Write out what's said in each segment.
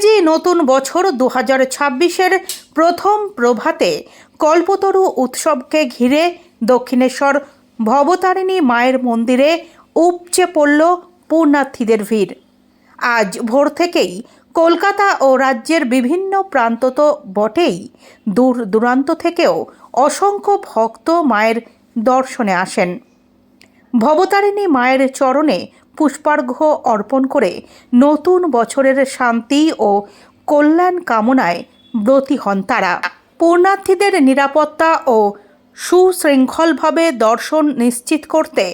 ইংরেজি নতুন বছর দু হাজার ছাব্বিশের প্রথম প্রভাতে কল্পতরু উৎসবকে ঘিরে দক্ষিণেশ্বর ভবতারিণী মায়ের মন্দিরে উপচে পড়ল পূর্ণার্থীদের ভিড়। আজ ভোর থেকেই কলকাতা ও রাজ্যের বিভিন্ন প্রান্ত তো বটেই, দূর দূরান্ত থেকেও অসংখ্য ভক্ত মায়ের দর্শনে আসেন। ভবতারিণী মায়ের চরণে পুষ্পার্ঘ্য অর্পণ করে নতুন বছরের শান্তি ও কল্যাণ কামনায় ব্রতী হন তারা। পূর্ণার্থীদের নিরাপত্তা ও সুশৃঙ্খলভাবে দর্শন নিশ্চিত করতে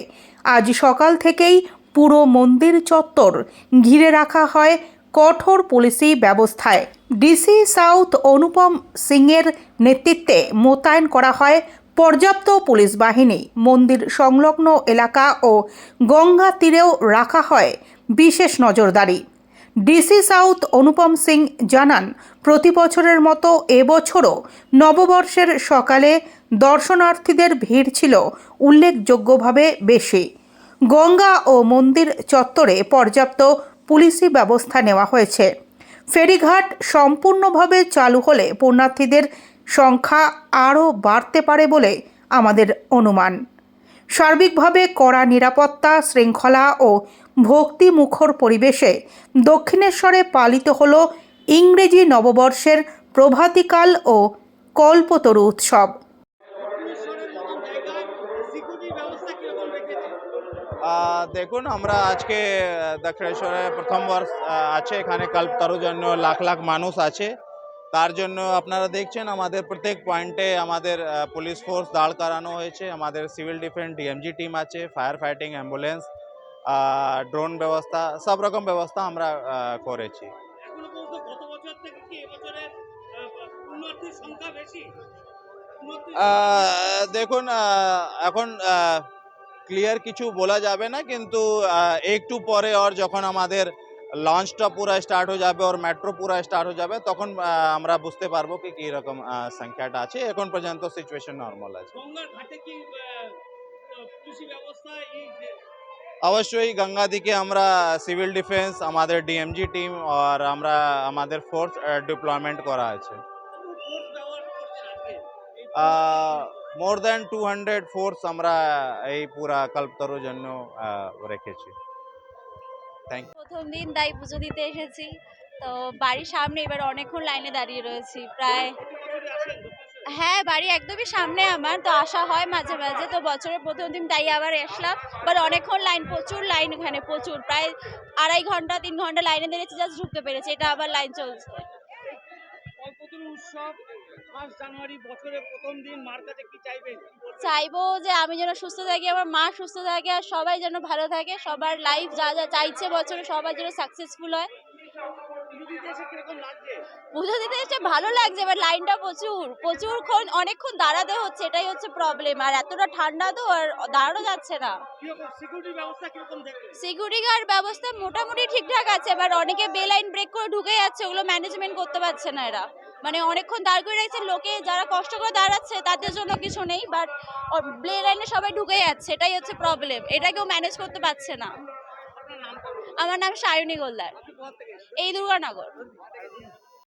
আজ সকাল থেকেই পুরো মন্দির চত্বর ঘিরে রাখা হয় কঠোর পুলিশি ব্যবস্থায়। ডিসি সাউথ অনুপম সিংয়ের নেতৃত্বে মোতায়েন করা হয় পর্যাপ্ত পুলিশ বাহিনী, মন্দির সংলগ্ন এলাকা ও গঙ্গা তীরেও রাখা হয় বিশেষ নজরদারি। ডিসি সাউথ অনুপম সিং জানান, প্রতি বছরের মতো এবছরও নববর্ষের সকালে দর্শনার্থীদের ভিড় ছিল উল্লেখযোগ্যভাবে বেশি। গঙ্গা ও মন্দির চত্বরে পর্যাপ্ত পুলিশি ব্যবস্থা নেওয়া হয়েছে। ফেরিঘাট সম্পূর্ণভাবে চালু হলে পুণ্যার্থীদের সংখ্যা আরও বাড়তে পারে বলে আমাদের অনুমান। সার্বিকভাবে কড়া নিরাপত্তা, শৃঙ্খলা ও ভক্তিমুখর পরিবেশে দক্ষিণেশ্বরে পালিত হল ইংরেজি নববর্ষের প্রভাতিকাল ও কল্পতরু উৎসব। দেখুন আমরা আজকে দক্ষিণেশ্বরে প্রথম বর্ষ আহ, আছে। এখানে কল্পতরুর জন্য লাখ লাখ মানুষ আছে। তার জন্য আপনারা দেখছেন আমাদের প্রত্যেক পয়েন্টে আমাদের পুলিশ ফোর্স দাঁড় করানো হয়েছে। আমাদের সিভিল ডিফেন্স ডিএমজি টিম আছে ফায়ার ফাইটিং অ্যাম্বুলেন্স ড্রোন ব্যবস্থা সব রকম ব্যবস্থা আমরা করেছি। দেখুন এখন ক্লিয়ার কিছু বলা যাবে না কিন্তু একটু পরে ওর যখন আমাদের লঞ্চটা পুরো স্টার্ট হয়ে যাবে ওর মেট্রো পুরো স্টার্ট হয়ে যাবে তখন আমরা বুঝতে পারব কি কী রকম সংখ্যাটা আছে। এখন পর্যন্ত সিচুয়েশন নর্মাল আছে। অবশ্যই গঙ্গা দিকে আমরা সিভিল ডিফেন্স আমাদের ডিএমজি টিম আর আমরা আমাদের ফোর্স ডিপ্লয়মেন্ট করা আছে। More than two hundred force আমরা এই পুরা কল্পতরুর জন্য রেখেছি। থ্যাংক প্রথম দিন তাই পুজো দিতে এসেছি। তো বাড়ির সামনে এবার অনেকক্ষণ লাইনে দাঁড়িয়ে রয়েছি। প্রায়? হ্যাঁ বাড়ি একদমই সামনে আমার তো আসা হয় মাঝে মাঝে তো বছরের প্রথম দিন তাই আবার আসলাম। বাট অনেকক্ষণ লাইন প্রচুর লাইন এখানে প্রচুর। প্রায় আড়াই ঘণ্টা তিন ঘণ্টা লাইনে দাঁড়িয়েছি জাস্ট ঢুকতে পেরেছি। এটা আবার লাইন চলছে। কল্পতরু জানুয়ারি বছরের প্রথম দিন মার কাছে কি চাইবেন চাইব যে আমি যেন সুস্থ থাকি আমার মা সুস্থ থাকে আর সবাই যেন ভালো থাকে সবার লাইফ যা যা চাইছে বছরে সবার যেন সাকসেসফুল হয়। পুজো দিতে এসে ভালো লাগছে এবার লাইনটা প্রচুর। প্রচুরক্ষণ অনেকক্ষণ দাঁড়াতে হচ্ছে এটাই হচ্ছে প্রবলেম আর এতটা ঠান্ডা তো আর দাঁড়ানো যাচ্ছে না। সিকিউরিটি গার্ড ব্যবস্থা মোটামুটি ঠিকঠাক আছে এবার অনেকে বে লাইন ব্রেক করে ঢুকে যাচ্ছে ওগুলো ম্যানেজমেন্ট করতে পারছে না এরা। মানে অনেকক্ষণ দাঁড় করে রয়েছে, লোকে যারা কষ্ট করে দাঁড়াচ্ছে তাদের জন্য কিছু নেই বাট ব্লে লাইনে সবাই ঢুকে যাচ্ছে, এটাই হচ্ছে প্রবলেম এটা কেউ ম্যানেজ করতে পারছে না আমার নাম সায়নী গোলদার? এই দুর্গানগর